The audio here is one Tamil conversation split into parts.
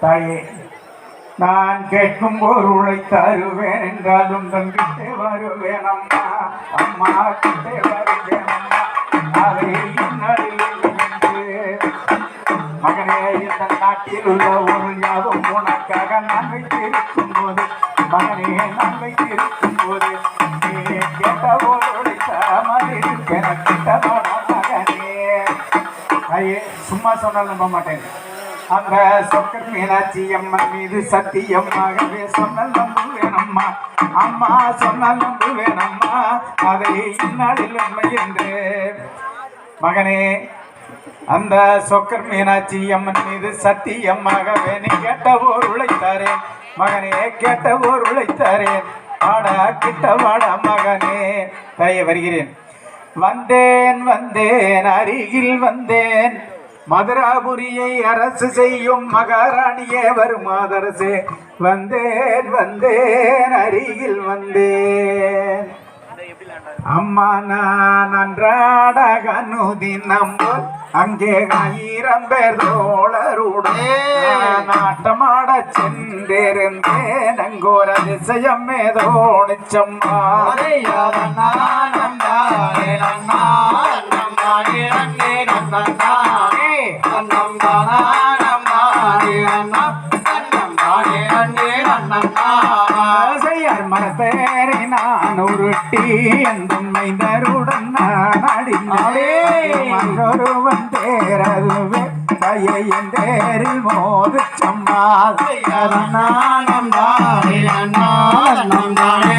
தாயே நான் கேட்கும் பொருளை தருவேன் என்றாலும் தங்கிட்டே வருவேன் அம்மா. அம்மா கிட்டே வருவேன் அம்மா. மகனே இந்த நாட்டில் உள்ள ஒரு யாவும் உனக்காக நான் வைத்திருக்கும் போது மகனே நான் வைத்திருக்கும் போது நீ கேட்ட பொருளை தராமல் கிட்டமான மகனே. ஐயே சும்மா சொன்னால் நம்ப மாட்டேன். அந்த சொக்கர் மீனாட்சி அம்மன் மீது சத்தியமாகவே சொன்னால் நம்பு வேணம்மா அம்மா சொன்னால் நம்பு வேணம்மா அதை இந்நாளில் உண்மை என்று மகனே அந்த சொக்கர் மீனாட்சி அம்மன் மீது சத்தியமாகவே நீ கேட்ட ஓர் உழைத்தாரேன் மகனே கேட்ட ஓர் உழைத்தாரேன் வாடா கிட்ட வாடா மகனே. தாயே வருகிறேன். வந்தேன் வந்தேன் அருகில் வந்தேன். மதுராபுரியை அரசு செய்யும் மகாராணியே வருமாதரசே வந்தேன் வந்தேன் அருகில் வந்தேன். அம்மா நான் அன்றாட கனுதினம் அங்கே ஆயிரம் பேர் தோழருடன் நாட்டமாட சென்றிருந்தேன். அங்கோர் அதிசயம் ஏதோ நிச்சம்மா. ஆசையார் மரத்தேறி நான் உருட்டி அந்த மைந்தருடன் நான் அடினாலே மற்றொருவன் தேரதுவே கையின் தேரில் மோது சம்மா நானம் தானே நானம் தானே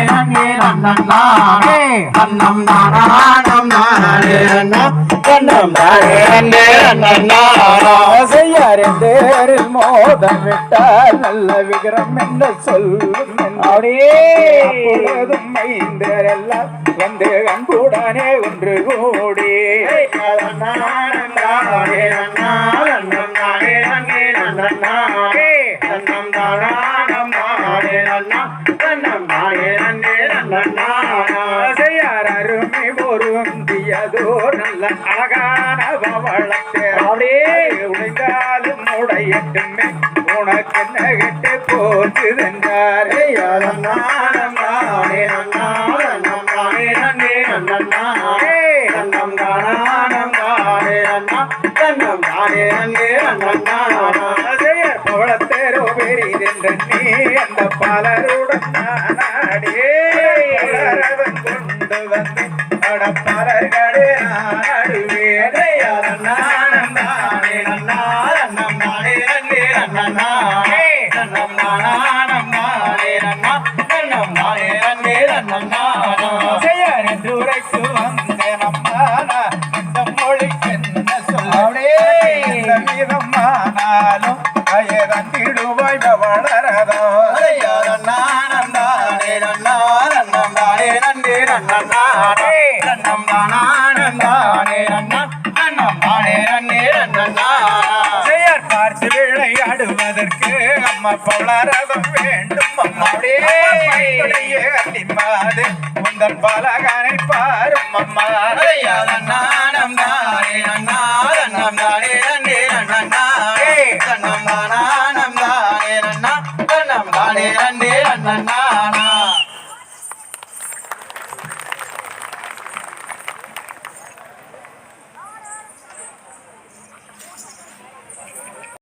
தேரில் மோதம் விட்டால் நல்ல விக்ரம் என்று சொல்லும் அப்பொழுதும் மைந்தரெல்லாம் வந்து அன்புடனே ஒன்று கூடி ஆசையார் அருமை பொருந்தியதோ நல்ல அழகான பவளத்தே. உடைந்தாலும் உடையட்டுமே. உனக்கு நகட்டு போச்சுதென்றார். பவளத்தேரோ பெரிதென்று நீ அந்த பலருடன் வந்து அட பலர்களே நாடுவே நானம் நன்னே நன்னானே ரன்னம் தானே ரன்னம் தானா ரன்தானே ரன்னம் அன்னம் தானே ரன்னே ரன்னம் தானார் பார்த்து விளையாடுவதற்கு அம்மா பலரதம் வேண்டும் அம்மாவுடைய அள்ளிமாது உந்தன் பலகனை பாரும் அம்மா. நானம் தானே அண்ணா ரன்னம் தானே ரன்னே ரன்னம் தானே ரன்னம் தானா